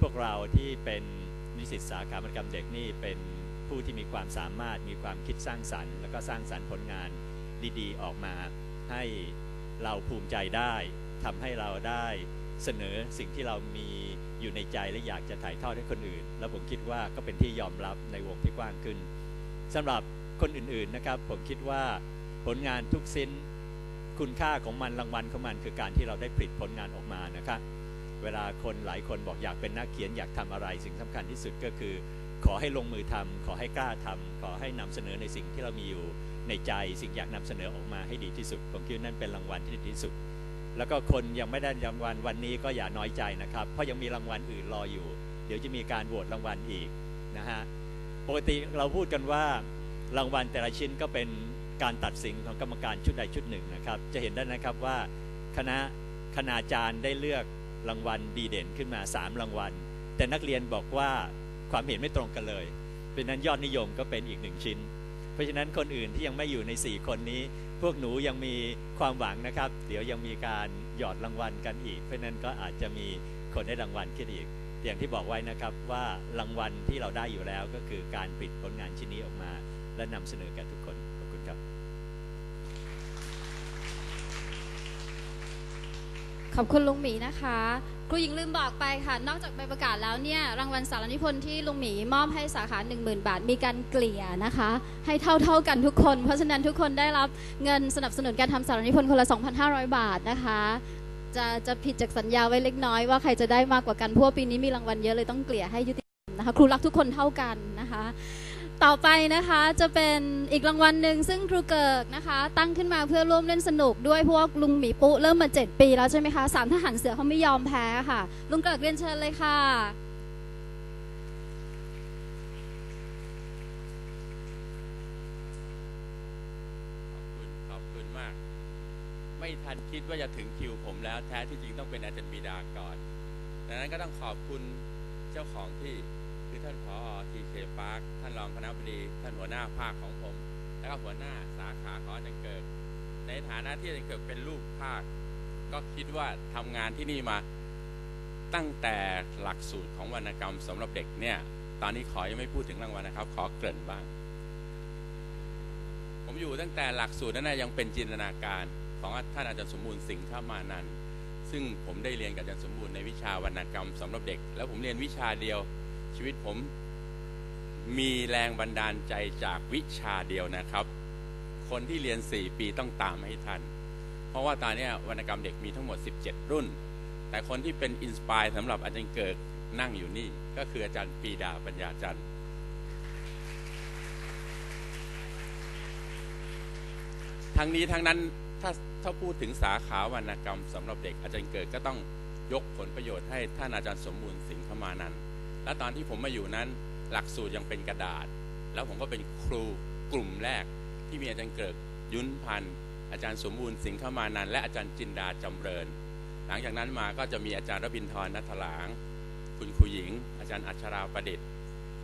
พวกเราที่เป็นนิสิตสาขาวรรณกรรมเด็กนี่เป็นผู้ที่มีความสามารถมีความคิดสร้างสรรค์ แล้วก็สร้างสรรค์ผลงานดีๆ ออกมา ให้เราภูมิใจได้ทำให้เราได้เสนอสิ่งที่เรามีอยู่ในใจและอยากจะถ่ายทอดให้คนอื่น แล้วผมคิดว่าก็เป็นที่ยอมรับในวงที่กว้างขึ้นสำหรับคนอื่นๆนะครับ ผมคิดว่าผลงานทุกสิ้นคุณค่าของมันรางวัลของมันคือการที่เราได้ผลิตผลงานออกมานะครับ เวลาคนหลายคนบอกอยากเป็นนักเขียนอยากทำอะไร สิ่งสำคัญที่สุดก็คือ ขอให้ลงมือทำขอให้กล้าทำขอให้นำเสนอในสิ่งที่เรามีอยู่ในใจ สิ่งอยากนำเสนอออกมาให้ดีที่สุดผมคิดว่านั่นเป็นรางวัลที่ดีที่สุด แล้วก็คนยังไม่ได้รางวัลวันนี้ก็อย่าน้อยใจนะครับ เพราะยังมีรางวัลอื่นรออยู่ เดี๋ยวจะมีการโหวตรางวัลอีกนะฮะปกติเราพูดกันว่ารางวัลแต่ละชิ้นก็เป็นการตัดสินของกรรมการชุดใดชุดหนึ่งนะครับ จะเห็นได้นะครับว่าคณะคณาจารย์ได้เลือก รางวัลดีเด่นขึ้นมา 3 รางวัล แต่นักเรียนบอกว่าความเห็นไม่ตรงกันเลยเป็นนั้นยอดนิยมก็เป็นอีกหนึ่งชิ้น เพราะฉะนั้นคนอื่นที่ยังไม่อยู่ใน 4 คนนี้ พวกหนูยังมีความหวังนะครับ เดี๋ยวยังมีการหยอดรางวัลกันอีก เพราะฉะนั้นก็อาจจะมีคนได้รางวัลขึ้นอีกอย่างที่บอกไว้นะครับว่ารางวัลที่เราได้อยู่แล้วก็คือการผลิตผลงานชิ้นนี้ออกมา และนำเสนอแก่ทุกคน ขอบคุณลุงหมีนะคะครูหญิงลืมบอกไปค่ะ นอกจากใบประกาศแล้วเนี่ยรางวัลสารนิพนธ์ที่ลุงหมีมอบให้สาขา 10,000 บาท มีการเกลี่ยนะคะ ให้เท่าๆกันทุกคน เพราะฉะนั้นทุกคนได้รับเงินสนับสนุนการทำสารนิพนธ์คนละ 2,500 บาทนะคะ จะจะผิดจากสัญญาไว้เล็กน้อยว่าใครจะได้มากกว่ากันเพราะวกปีนี้มีรางวัลเยอะเลยต้องเกลี่ยให้ยุติธรรมนะคะ ครูรักทุกคนเท่ากันนะคะ ต่อไปนะคะจะเป็นอีกรางวัลหนึ่งซึ่งครูเกิกนะคะ ตั้งขึ้นมาเพื่อร่วมเล่นสนุกด้วยพว่าลุงหมีปุ๊เริ่มมา 7 ปีแล้วใช่ไหมคะสามทหารเสือเขาไม่ยอมแพ้ค่ะ ลุงเกิกเรียนเชิญเลยค่ะ ขอบคุณขอบคุณมาก ไม่ทันคิดว่าจะถึงคิวผมแล้วแท้ที่จริงต้องเป็นอาจารย์บิดาก่อนดังนั้นก็ต้องขอบคุณเจ้าของที่ คือท่านผอทีเคปาร์คท่านรองคณะบดีท่านหัวหน้าภาคของผม แล้วก็หัวหน้าสาขาของอาจารย์เกิด ในฐานะที่อาจารย์เกิดเป็นลูกภาค ก็คิดว่าทำงานที่นี่มาตั้งแต่หลักสูตรของวรรณกรรมสำหรับเด็กเนี่ยตอนนี้ขอยังไม่พูดถึงรางวัลนะครับ ขอเกริ่นบ้าง ผมอยู่ตั้งแต่หลักสูตรนั้นนะยังเป็นจินตนาการของท่านอาจารย์สมบูรณ์สิงห์ข้ามานันซึ่งผมได้เรียนกับอาจารย์สมบูรณ์ในวิชาวรรณกรรมสำหรับเด็ก แล้วผมเรียนวิชาเดียว ชีวิตผมมีแรงบันดาลใจจากวิชาเดียวนะครับ คนที่เรียน 4 ปีต้องตามให้ทัน เพราะว่าตอนนี้วรรณกรรมเด็กมีทั้งหมด 17 รุ่น แต่คนที่เป็นอินสปายสำหรับอาจารย์เกิดนั่งอยู่นี่ ก็คืออาจารย์ปีดาปัญญาจันทร์ทั้งนี้ทั้งนั้นถ้าถ้าพูดถึงสาขาวรรณกรรมสำหรับเด็กอาจารย์เกิดก็ต้องยกผลประโยชน์ให้ท่านอาจารย์สมบูรณ์สิงห์ขมานันท์ และตอนที่ผมมาอยู่นั้นหลักสูตรยังเป็นกระดาษ แล้วผมก็เป็นครูกลุ่มแรก ที่มีอาจารย์เกิดยุนพันธ์อาจารย์สมบูรณ์สิงห์ขมานันและอาจารย์จินดาจำเริญ หลังจากนั้นมาก็จะมีอาจารย์รบินทร์นัทหลาง คุณครูหญิง อาจารย์อัชราประดิษฐ์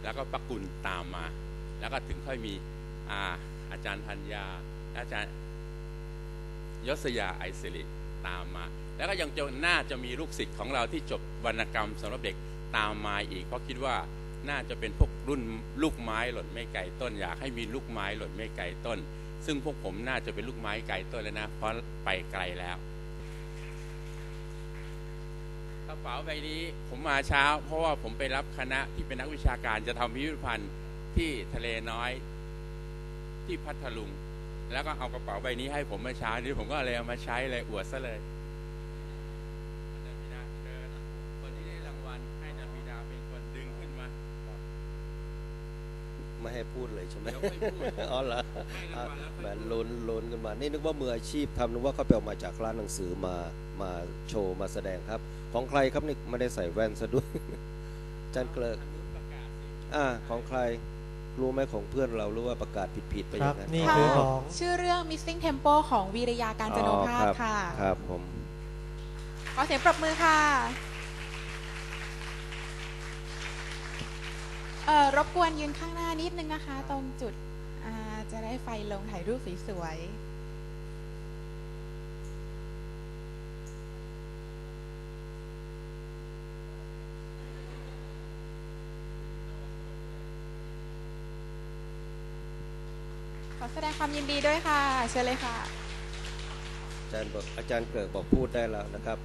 แล้วก็ประกุลตามมา แล้วก็ถึงค่อยมีอาอาจารย์ธัญญา อาจารย์ยศยาไอศิริตามมา แล้วก็ยังจะน่าจะมีลูกศิษย์ของเราที่จบวรรณกรรมสำหรับเด็ก ตามมาอีก เพราะคิดว่าน่าจะเป็นพวกรุ่นลูกไม้หล่นไม่ไกลต้น อยากให้มีลูกไม้หล่นไม่ไกลต้น ซึ่งพวกผมน่าจะเป็นลูกไม้ไกลต้นแล้วนะ เพราะไปไกลแล้วกระเป๋าใบนี้ผมมาเช้า เพราะว่าผมไปรับคณะที่เป็นนักวิชาการจะทำพิพิธภัณฑ์ที่ทะเลน้อยที่พัทลุง แล้วก็เอากระเป๋าใบนี้ให้ผมเมื่อเช้านี้ผมก็เลยเอามาใช้เลยอวดซะเลยอาจารย์บิดาเชิญคนที่ได้รางวัลให้อาจารย์บิดาเป็นคนดึงขึ้นมา ไม่ให้พูดเลยใช่ไหมเดี๋ยวไม่พูดอ๋อเหรอให้รางวัลแล้วค่อยแหมพูดลุ้นลุ้นกันมา นี่นึกว่ามืออาชีพทำนึกว่าเขาไปเอามาจากร้านหนังสือมา มาโชว์มาแสดงครับ ของใครครับนี่ไม่ได้ใส่แว่นซะด้วยอาจารย์เกลิกทางนู้นประกาศสิอ่าของใครรู้ไหมของเพื่อนเราหรู้ว่าประกาศผิดๆไปอครัย่าบงนั้นนี่อ๋อคือของชื่อเรื่อง Missing Tempo ของวีรยาการจโนภาพอ๋อรับค่ะ ครับผม ขอเสียงปรบมือค่ะ รบกวนยืนข้างหน้านิดนึงนะคะ ตรงจุดจะได้ไฟลงถ่ายรูปสวยๆขอแสดงความยินดีด้วยค่ะ เชิญเลยค่ะ อาจารย์บอกอาจารย์เกิดบอกพูดได้แล้วนะครับ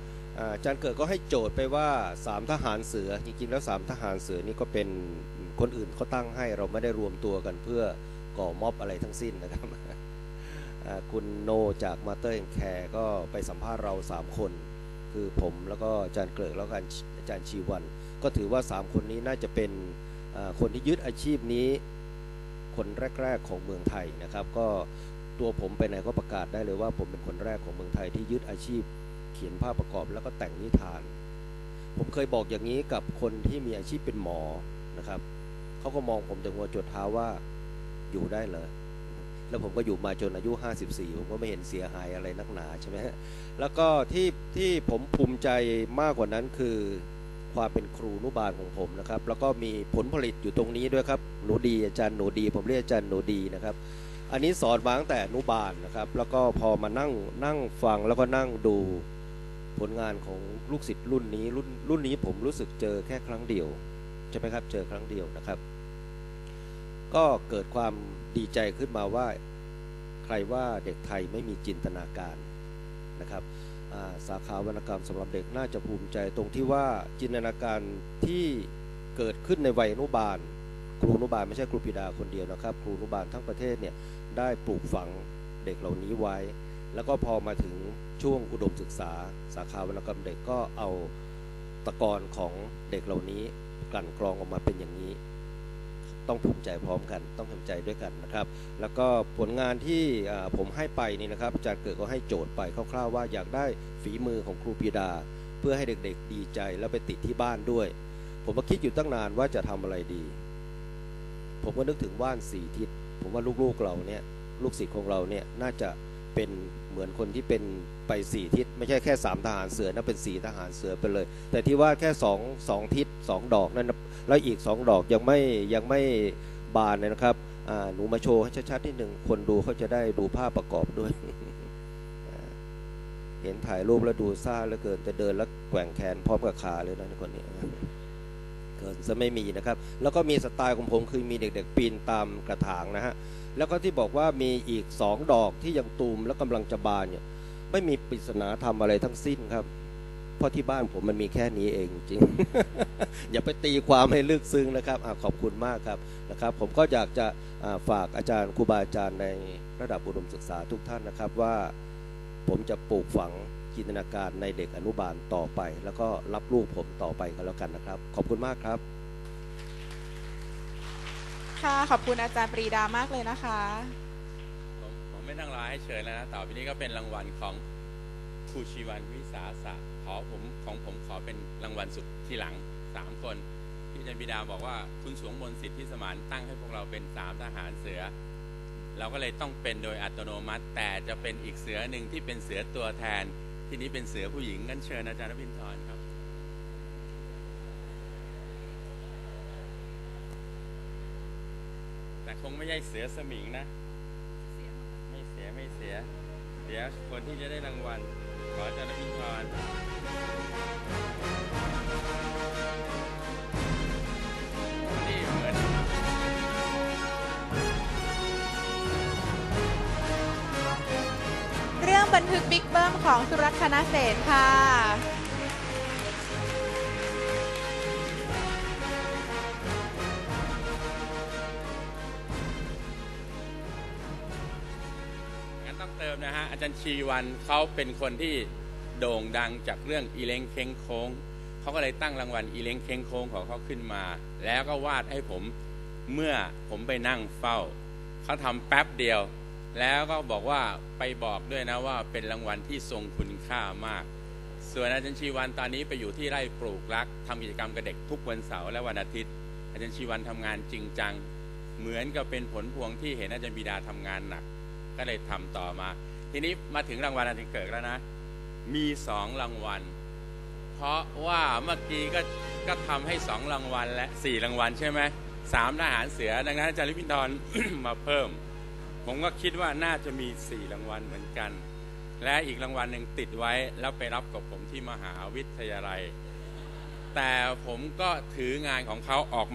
อาจารย์เกิดก็ให้โจทย์ไปว่าสามทหารเสือจริงๆแล้วสามทหารเสือนี่ก็เป็น คนอื่นเขาตั้งให้เราไม่ได้รวมตัวกันเพื่อก่อม็อบอะไรทั้งสิ้นนะครับคุณโนจากมาเตอร์แอนแคร์ก็ไปสัมภาษณ์เรา 3 คน คือผมแล้วก็อาจารย์เกริกแล้วก็อาจารย์ชีวัน ก็ถือว่า 3 คนนี้น่าจะเป็นคนที่ยึดอาชีพนี้ คนแรก ๆของเมืองไทยนะครับ ก็ตัวผมไปไหนก็ประกาศได้เลยว่า ผมเป็นคนแรกของเมืองไทยที่ยึดอาชีพ เขียนภาพประกอบแล้วก็แต่งนิทาน ผมเคยบอกอย่างนี้กับคนที่มีอาชีพเป็นหมอนะครับ เขาก็มองผมจากหัวจดเท้าว่าอยู่ได้เลยแล้วผมก็อยู่มาจนอายุ 54 ผมก็ไม่เห็นเสียหายอะไรนักหนาใช่ไหมฮะแล้วก็ที่ที่ผมภูมิใจมากกว่านั้นคือความเป็นครูนุบาลของผมนะครับ แล้วก็มีผลผลิตอยู่ตรงนี้ด้วยครับหนูดีอาจารย์หนูดี ผมเรียกอาจารย์หนูดีนะครับ อันนี้สอนมาตั้งแต่นุบาลนะครับ แล้วก็พอมานั่งนั่งฟังแล้วก็นั่งดูผลงานของลูกศิษย์รุ่นนี้รุ่นรุ่นนี้ผมรู้สึกเจอแค่ครั้งเดียวใช่ไหมครับเจอครั้งเดียวนะครับ ก็เกิดความดีใจขึ้นมาว่า ใครว่าเด็กไทยไม่มีจินตนาการนะครับาสาขาวรรณกรรมสำหรับเด็กน่าจะภูมิใจตรงที่ว่าจินตนาการที่เกิดขึ้นในวัยอนุบาล ครูอนุบาลไม่ใช่ครูปิดาคนเดียวนะครับ ครูอนุบาลทั้งประเทศเนี่ยได้ปลูกฝังเด็กเหล่านี้ไว้ แล้วก็พอมาถึงช่วงอุดมศึกษา สาขาวรรณกรรมเด็กก็เอาตะกอนของเด็กเหล่านี้กลั่นกรองออกมาเป็นอย่างนี้ ต้องภูมิใจพร้อมกัน ต้องภูมิใจด้วยกันนะครับ แล้วก็ผลงานที่ผมให้ไปนี่นะครับจารย์เกิดก็ให้โจทย์ไปคร่าวๆว่าอยากได้ฝีมือของครูปีดา เพื่อให้เด็กๆดีใจแล้วไปติดที่บ้านด้วย ผมก็คิดอยู่ตั้งนานว่าจะทำอะไรดี ผมก็นึกถึงว่านสี่ทิศผมว่าลูกๆเราเนี่ยลูกศิษย์ของเราเนี่ยน่าจะเป็น เหมือนคนที่เป็นไปสี่ทิศ ไม่ใช่แค่สามทหารเสือนะเป็นสี่ทหารเสือไปเลย แต่ที่ว่าแค่สองสองทิศสองดอกนั่นแล้วอีกสองดอกยังไม่ยังไม่บานเลยนะครับหนูมาโชว์ให้ชัดๆนิดหนึ่งคนดูเขาจะได้ดูภาพประกอบด้วย เห็นถ่ายรูปแล้วดูซ่าเหลือเกินแต่เดินแล้วแกว่งแขนพร้อมกับขาเลยนะคนนี้ กินจะไม่มีนะครับ แล้วก็มีสไตล์ของผมคือมีเด็กๆปีนตามกระถางนะฮะแล้วก็ที่บอกว่ามีอีกสองดอกที่ยังตูมแล้วกำลังจะบานเนี่ยไม่มีปริศนาธรรมอะไรทั้งสิ้นครับ เพราะที่บ้านผมมันมีแค่นี้เองจริง อย่าไปตีความให้ลึกซึ้งนะครับอขอบคุณมากครับนะครับ ผมก็อยากจะฝากอาจารย์ครูบาอาจารย์ในระดับอุดมศึกษาทุกท่านนะครับว่าผมจะปลูกฝัง จินตนาการในเด็กอนุบาลต่อไป แล้วก็รับลูกผมต่อไปกันแล้วกันนะครับ ขอบคุณมากครับค่ะขอบคุณอาจารย์ปรีดามากเลยนะคะผมผมไม่นั่งรอให้เชิญแล้วนะต่อไปนี้ก็เป็นรางวัลของครูชีวันวิสาสะขอผมของผมขอเป็นรางวัลสุดที่หลังสามคนที่อาจารย์บิดาบอกว่าคุณสวงมนต์สิทธิสมานตั้งให้พวกเราเป็นสามทหารเสือ เราก็เลยต้องเป็นโดยอัตโนมัติ แต่จะเป็นอีกเสือหนึ่งที่เป็นเสือตัวแทน ที่นี้เป็นเสือผู้หญิงงั้นเชิญอาจารย์นภินทรครับ แต่คงไม่ใช่เสือสมิงนะ ไม่เสียไม่เสีย เดี๋ยวคนที่จะได้รางวัล ขออาจารย์นภินทร รื่องบันทึกบิ๊กเบิ้มของสุรัตน์คณะเสนค่ะงั้นต้องเติมนะฮะ อาจารย์ชีวันเขาเป็นคนที่โด่งดังจากเรื่องอีเล้งเค้งโค้ง เขาก็เลยตั้งรางวัลอีเล้งเค้งโค้งของเขาขึ้นมา แล้วก็วาดให้ผมเมื่อผมไปนั่งเฝ้า เขาทำแป๊บเดียว แล้วก็บอกว่าไปบอกด้วยนะว่าเป็นรางวัลที่ทรงคุณค่ามาก ส่วนอาจารย์ชีวันตอนนี้ไปอยู่ที่ไร่ปลูกรักทำกิจกรรมกับเด็กทุกวันเสาร์และวันอาทิตย์ อาจารย์ชีวันทำงานจริงจัง เหมือนกับเป็นผลพวงที่เห็นอาจารย์บิดาทำงานหนัก ก็เลยทำต่อมา ทีนี้มาถึงรางวัลอาจารย์เกิดแล้วนะ มีสองรางวัล เพราะว่าเมื่อกี้ก็ก็ทำให้สองรางวัลและสี่รางวัลใช่ไหมสามทหารเสือดังนั้นอาจารย์ลิพินทรมาเพิ่ม ผมก็คิดว่าน่าจะมีสี่รางวัลเหมือนกัน และอีกรางวัลหนึ่งติดไว้แล้วไปรับกับผมที่มหาวิทยาลัย แต่ผมก็ถืองานของเขาออก